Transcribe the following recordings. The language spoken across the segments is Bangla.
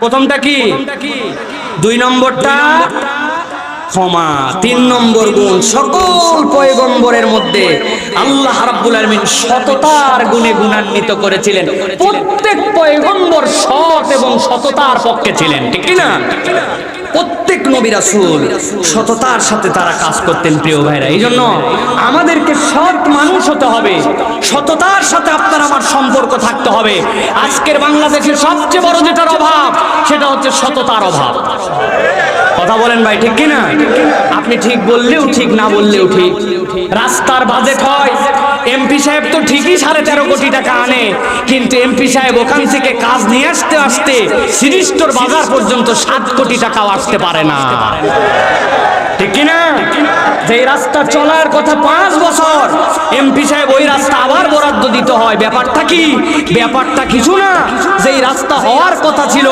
প্রথমটা কি? দুই নম্বরটা ক্ষমা, তিন নম্বর গুণ। সকল পয়গম্বরের মধ্যে আল্লাহ রাব্বুল আলামিন সততার গুণে গুণান্বিত করেছিলেন। প্রত্যেক পয়গম্বর সৎ এবং সততার পক্ষে ছিলেন, ঠিক না প্রত্যেক নবী রাসূল সততার সাথে তারা কাজ করতেন, প্রিয় ভাইরা। এই জন্য আমাদেরকে সৎ মানুষ হতে হবে। সততার সাথে আপনার আমার সম্পর্ক থাকতে হবে। আজকের বাংলাদেশের সবচেয়ে বড় যেটার অভাব, সেটা হচ্ছে সততার অভাব। কথা বলেন ভাই, ঠিক কিনা? আপনি ঠিক বললেও ঠিক, না বললেও ঠিক। রাস্তার বাজেট হয় এমপি সাহেব তো ঠিকই সাড়ে তেরো কোটি টাকা আনে, কিন্তু এমপি সাহেব ওখান থেকে কাজ নিয়ে আসতে আসতে সিরিস্টোর বাজার পর্যন্ত সাত কোটি টাকাও আসতে পারে না। ঠিক কিনা? যে রাস্তা চলার কথা পাঁচ বছর, এমপি সাহেব ওই রাস্তা আবার বরাদ্দ দিতে হয়। ব্যাপারটা কি? ব্যাপারটা কিছু না। যেই রাস্তা হওয়ার কথা ছিল,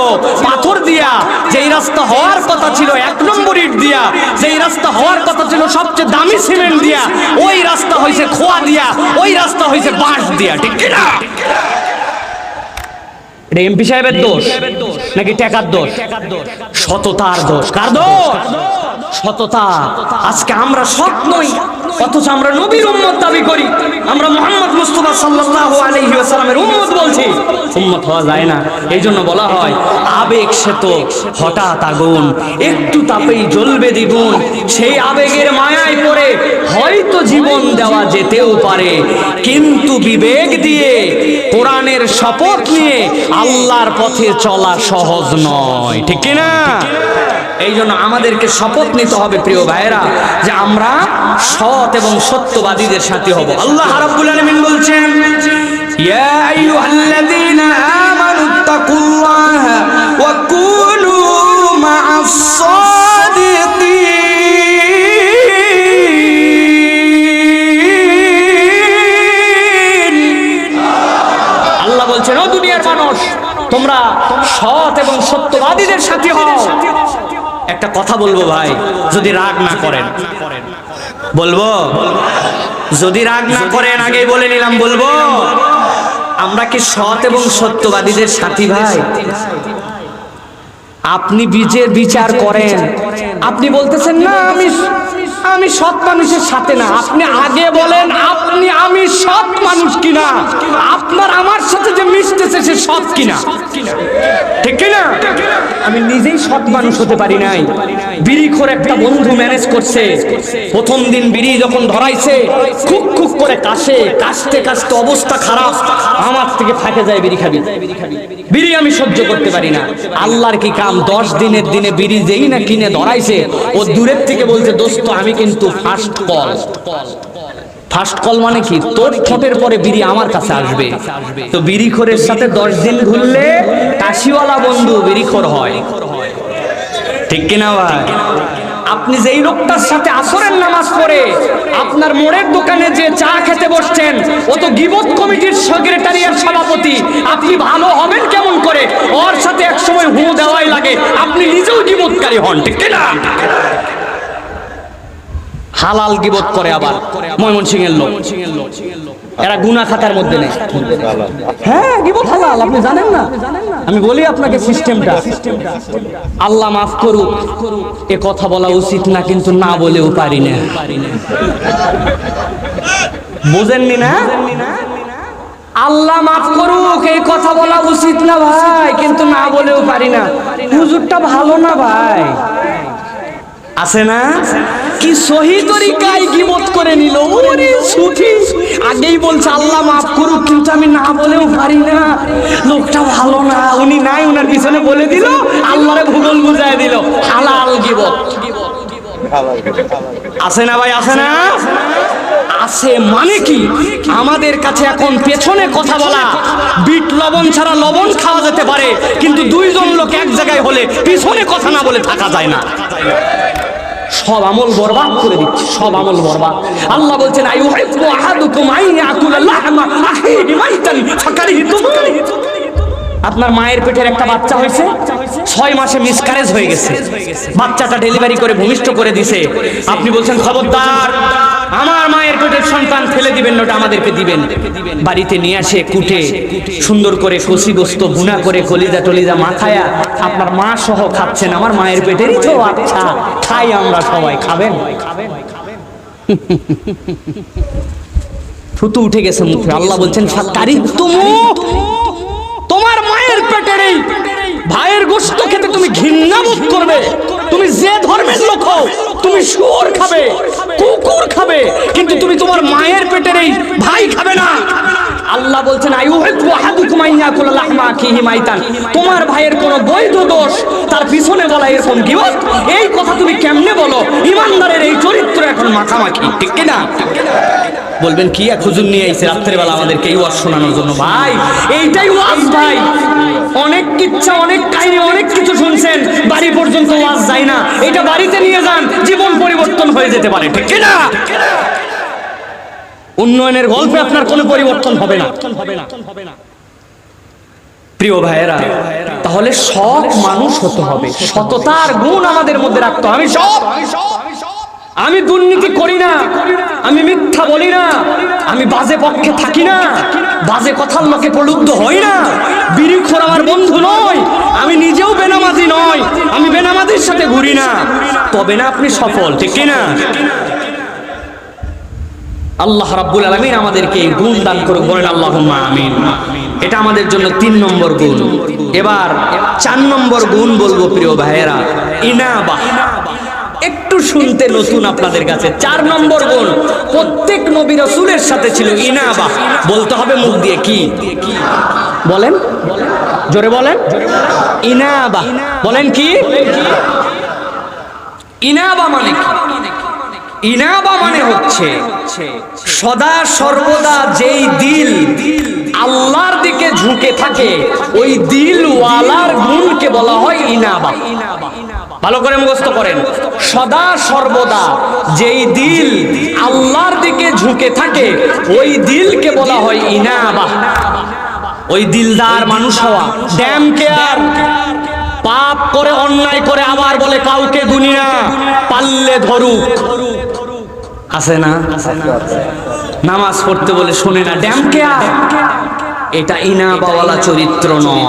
পাথর দিয়া যেই রাস্তা হওয়ার কথা ছিল, এক নম্বর ইট দিয়া যেই রাস্তা হওয়ার কথা ছিল, সবচেয়ে দামি সিমেন্ট দিয়া, ওই রাস্তা হয়েছে খোয়া দিয়া, ওই রাস্তা হয়েছে বাঁশ দিয়া, ঠিক কিনা? এটা এমপি সাহেবের দোষ? নাকি টাকার দোষ? সততার দোষ। কার দোষ? সততা। আজকে আমরা সৎ নই। অথচ আমরা নবীর উম্মত দাবি করি। আমরা মোহাম্মদ মুস্তফা সাল্লাল্লাহু আলাইহি ওয়াসাল্লামের উম্মত বলছি। উম্মত হওয়া যায় না। এই জন্য বলা হয়, আবেগ সেত হঠাৎ আগুন। একটু তাপেই জ্বলবে দ্বিগুণ। সেই আবেগের মায়ায় পড়ে হয়তো জীবন দেওয়া যেতেও পারে। কিন্তু বিবেক দিয়ে, কোরআনের শপথ নিয়ে আল্লাহর পথে চলা সহজ নয়। ঠিক কি না এই জন্য আমাদেরকে শপথ নিতে হবে, প্রিয় ভাইরা যে আমরা সৎ এবং সত্যবাদীদের সাথে হব। আল্লাহ রাব্বুল আলামিন বলছেন, ইয়া আইয়ুহাল্লাযীনা আমানুত্তাকুল্লাহা কথা বলব ভাই, যদি রাগ না করেন। বলব? যদি রাগ না করেন আগে বলে নিলাম, বলব? আমরা কি সৎ এবং সত্যবাদীদের সাথী ভাই? আপনি বীজের বিচার করেন। আপনি বলতেছেন, না, আমি আমি সৎ মানুষের সাথে না। আপনি আগে বলেন, আপনি আমি সৎ মানুষ কিনা? আপনার আমার সাথে যে মিশতেছে, সে সৎ কিনা? ঠিক কিনা? আমি নিজেই সৎ মানুষ হতে পারি নাই। বিড়ি করে একটা বন্ধু ম্যানেজ করছে। প্রথম দিন বিড়ি যখন ধরাইছে খুব খুব করে কাশে, কাশতে কাশতে অবস্থা খারাপ। আমার থেকে ফাঁকে যায় বিড়ি খাবি। বিড়ি আমি সহ্য করতে পারি না। আল্লাহর কি কাম? দশ দিনের দিনে বিড়ি যেই না কিনে ধরাইছে, ও দূরের থেকে বলছে, দোস্ত, আমি কিন্তু ফার্স্ট কল ফার্স্ট কল মানে কি? তোর ঠোঁটের পরে বিড়ি আমার কাছে আসবে। তো বিড়ি খোরের সাথে দশ দিন ঘুরলে কাশিওয়ালা বন্ধু বিড়ি খোর হয়। ঠিক কিনা ভাই? আপনি যেই লোকটার সাথে আসরের নামাজ পড়ে, আপনার মোড়ের দোকানে যে চা খেতে বসছেন, ও তো গিবত কমিটির সেক্রেটারি আর সভাপতি। আপনি ভালো হবেন কেমন করে? ওর সাথে একসময় হু দেওয়াই লাগে। আপনি নিজেও গিবতকারী হন, ঠিক কিনা? হালাল গিবত করে আবার। ময়মনসিং এর লোক। এরা গুনা খাতার মধ্যে নেই হ্যাঁ গিবত হালাল আপনি জানেন না? আমি বলি আপনাকে সিস্টেমটা। আল্লাহ মাফ করুক এ কথা বলা উচিত না কিন্তু না বলেও পারি না। বুঝেননি না? আল্লাহ মাফ করুক এই কথা বলা উচিত না ভাই কিন্তু না বলেও পারি না। হুজুরটা ভালো না ভাই? আছে না? কি সহি তরিকায় গিবত করে নিল? ওরে সুফি আগেই বলছে, আল্লাহ মাফ করুক, কিন্তু আমি না বলেও পারি না। লোকটা ভালো না, উনি নাই, উনার পিছনে বলে দিল, আল্লাহরে ভূগোল বুঝায় দিল, হালাল গিবত। আছে না ভাই, আছে না? আছে মানে কি? আমাদের কাছে এখন পেছনে কথা বলা, বিট লবণ ছাড়া লবণ খাওয়া যেতে পারে, কিন্তু দুইজন লোক এক জায়গায় হলে পিছনে কথা না বলে থাকা যায় না। সব আমল বরবাদ করে দিচ্ছে, সব আমল বরবাদ। আল্লাহ বলছেন আল্লাহ আপনার মায়ের পেটের একটা বাচ্চা হয়েছে, ছয় মাসে মিসকারেজ হয়ে গেছে। বাচ্চাটা ডেলিভারি করে ভূমিষ্ঠ করে দিছে। আপনি বলছেন, খবরদার আমার মায়ের পেটের সন্তান ফেলে দিবেন, ওটা আমাদেরকে দিবেন। বাড়িতে নিয়ে আসে কুটে, সুন্দর করে কষি গোস্ত বুনা করে কলিজা টলিজা মাখায়া আপনার মা সহ খাচ্ছেন, আমার মায়ের পেটেরই তো আচ্ছা খাই আমরা সবাই খাবেন। থুতু উঠে গেছে মুখে, আল্লাহ বলছেন তুমু, তোমার মায়ের পেটের এই ভাইয়ের গোস্ত খেতে তুমি ঘৃণা বোধ করবে, তুমি যে ধর্মের লোক তুমি শুয়োর খাবে কুকুর খাবে কিন্তু তুমি তোমার মায়ের পেটের এই ভাই খাবে না। আল্লাহ বলছেন তোমার ভাইয়ের কোনো বৈধ দোষ তার পিছনে বলা এরকম গিবত, এই কথা তুমি কেমনে বলো? ইমানদারের এই চরিত্র এখন মাখামাখি, ঠিক কি না? বলবেন, কি এক হুজুর নিয়ে আইছে রাত্রেবেলা আমাদেরকে এই ওয়াজ শোনানোর জন্য? ভাই, এইটাই ওয়াজ, ভাই। অনেক কিচ্ছা, অনেক কাহিনী, অনেক কিছু শুনছেন, বাড়ি পর্যন্ত ওয়াজ যায় না। এটা বাড়িতে নিয়ে যান, জীবন পরিবর্তন হয়ে যেতে পারে, ঠিক কি না? উন্নয়নের গল্পে আপনার কোনো পরিবর্তন হবে না। প্রিয় ভাইয়েরা, তাহলে সৎ মানুষ হতে হবে। সততার গুণ আমাদের মধ্যে রাখতে হবে। আমি সব আমি দুর্নীতি করি না। আমি মিথ্যা বলি না। আমি বাজে পক্ষে থাকি না। বাজে কথার লোকে প্রলুব্ধ হই না। বিড়িখোর আমার বন্ধু নয় আমি নিজেও বেনামাজি নয় আমি বেনামাজির সাথে ঘুরি না। তবে না আপনি সফল, ঠিক না আল্লাহ রাব্বুল আলামিন আমাদেরকে গুণ দান করুক, বলেন আল্লাহুম্মা আমিন। এটা আমাদের জন্য তিন নম্বর গুণ। এবার চার নম্বর গুণ বলব প্রিয় ভাইয়েরা, ইনাবা। একটু শুনতে নতুন আপনাদের কাছে। চার নম্বর গুণ, প্রত্যেক নবী রাসূলের সাথে ছিল ইনাবা। বলতে হবে মুখ দিয়ে কি? বলেন। জোরে বলেন। ইনাবা। বলেন কি? ইনাবা মানে ইনাবা মানে হচ্ছে সদা সর্বদা যেই দিল আল্লাহর দিকে ঝুঁকে থাকে, ওই দিল ওয়ালার গুণকে বলা হয় ইনাবা। ভালো করে মুখস্থ করেন। সদা সর্বদা যেই দিল আল্লাহর দিকে ঝুঁকে থাকে, ওই দিলকে বলা হয় ইনাবা। ওই দিলদার মানুষ হওয়া ড্যাম কেয়ার পাপ করে অন্যায় করে আবার বলে কাউকে গুনি না, পাল্লে ধরুক। আছে না? নামাজ পড়তে বলে শোনে না, ড্যাম কেয়ার এটা ইনাবাওয়ালা চরিত্র নয়।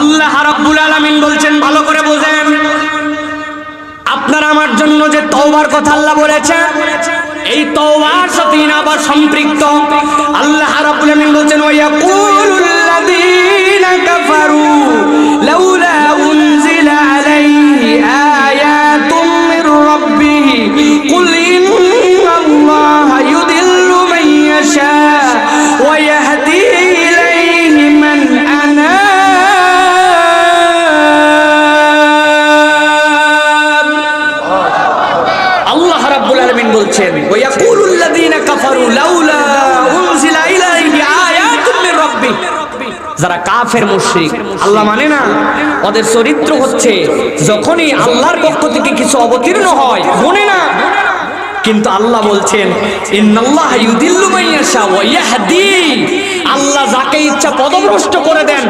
আল্লাহ রাব্বুল আলামিন বলছেন, ভালো করে বোঝেন। আপনার আমার জন্য যে তওবার কথা আল্লাহ বলেছেন এই তওবার সাথে ইনা ইনাবা সম্পৃক্ত। আল্লাহ রাব্বুল আলামিন বলছেন, ওয়া ইয়াকুলুল কাফের মুশরিক। আল্লাহ মানে না, ওদের চরিত্র হচ্ছে যখনই আল্লাহর পক্ষ থেকে কিছু অবতীর্ণ হয়, মনে না। কিন্তু আল্লাহ বলছেন আল্লাহ যাকে ইচ্ছা পদভ্রষ্ট করে দেন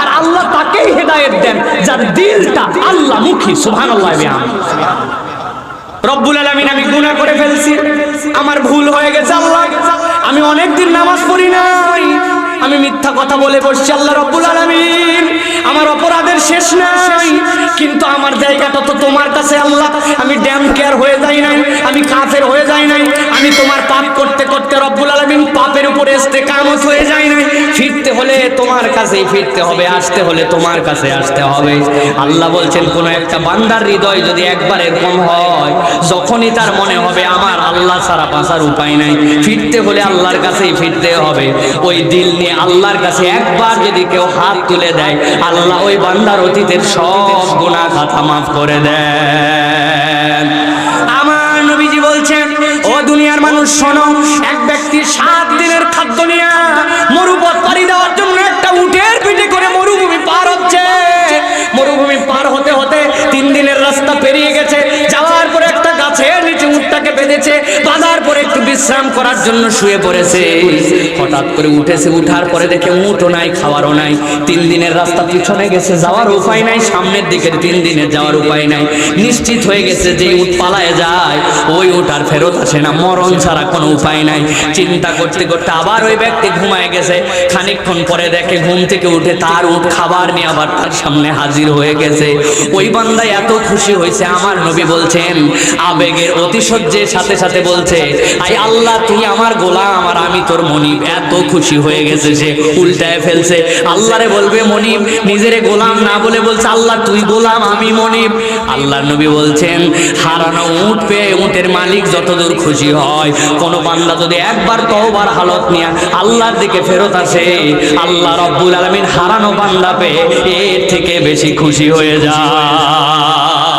আর আল্লাহ তাকেই হেদায়েত দেন, যার দিলটা আল্লাহ মুখী সুবহানাল্লাহ বিহামদিহি রব্বুল আলামিন, আমি গুনাহ করে ফেলছি। আমার ভুল হয়ে গেছে, আল্লাহ। আমি অনেকদিন নামাজ পড়ি নাই। আমি মিথ্যা কথা বলে বসছি, আল্লাহ রব্বুল আলামিন। আমার অপরাধের শেষ নাই, কিন্তু আমার জায়গাটা তো তোমার কাছে, আল্লাহ। আমি ড্যাম কেয়ার হয়ে যাই নাই, আমি কাফের হয়ে যাই নাই, আমি তোমার পাপ করতে করতে রব্বুল আলামিন পাপের উপরে ইস্তেকামত হয়ে যাই নাই। ফিরতে হলে তোমার কাছেই ফিরতে হবে, আসতে হলে তোমার কাছে আসতে হবে। আল্লাহ বলছেন, কোনো একটা বান্দার হৃদয় যদি একবার এরকম হয়, যখনই তার মনে হবে, আমার আল্লাহ ছাড়া বাঁচার উপায় নাই। ফিরতে হলে আল্লাহর কাছেই ফিরতে হবে। ওই দিল নিয়ে আল্লাহর কাছে একবার যদি কেউ হাত তুলে দেয়, আল্লাহ ওই বান্দার অতীতের সব গুনাহ খাতা মাফ করে দেন। আমার নবীজি বলছেন, ও দুনিয়ার মানুষ, শোনো, এক ব্যক্তি সাত দিনের খাদ্য নিয়ে মরুপথ পাড়ি দেওয়ার জন্য একটা উটের পিঠে করে মরুভূমি পার হচ্ছে। মরুভূমি পার হতে হতে তিন দিনের রাস্তা পেরিয়ে গেছে, যাওয়ার পরে একটা গাছের নিচে উটটাকে বেঁধেছে পরে বিশ্রাম করার জন্য শুয়ে পড়েছে। হঠাৎ করে উঠেছে, উঠার পরে দেখে উঠও নাই, খাওয়ারও নাই। তিন দিনের রাস্তা পিছনে গেছে, যাওয়ার উপায় নাই, সামনের দিকে তিন দিনের যাওয়ার উপায় নাই। নিশ্চিত হয়ে গেছে যে উঠ পালায় যায়, ওই উঠ আর ফেরত আসে না, মরণ ছাড়া কোনো উপায় নাই। চিন্তা করতে করতে আবার ওই ব্যক্তি ঘুমায় গেছে। খানিকক্ষণ পরে দেখে ঘুম থেকে উঠে তার উঠ খাবার নিয়ে আবার তার সামনে হাজির হয়ে গেছে। ওই বান্দা এত খুশি হয়েছে, আমার নবী বলছেন, আবেগের অতিশয্যের সাথে সাথে বলছে আই আল্লাহ তুই আমার গোলাম আর আমি তোর মনিব। এত খুশি হয়ে গেছে সে, উল্টায় ফেলছে। আল্লাহরে বলবে, মনিব, নিজেরে গোলাম না বলে বলছে, আল্লাহ, তুই গোলাম, আমি মনিব। আল্লাহ নবী বলছেন, হারানো উঠ পেয়ে উটের মালিক যতদূর খুশি হয়। কোন বান্দা যদি একবার তওবার হালত নিয়ে আল্লাহর দিকে ফেরত আসে, আল্লাহ রব্বুল আলামিন হারানো বান্দা পেয়ে এর থেকে বেশি খুশি হয়ে যায়।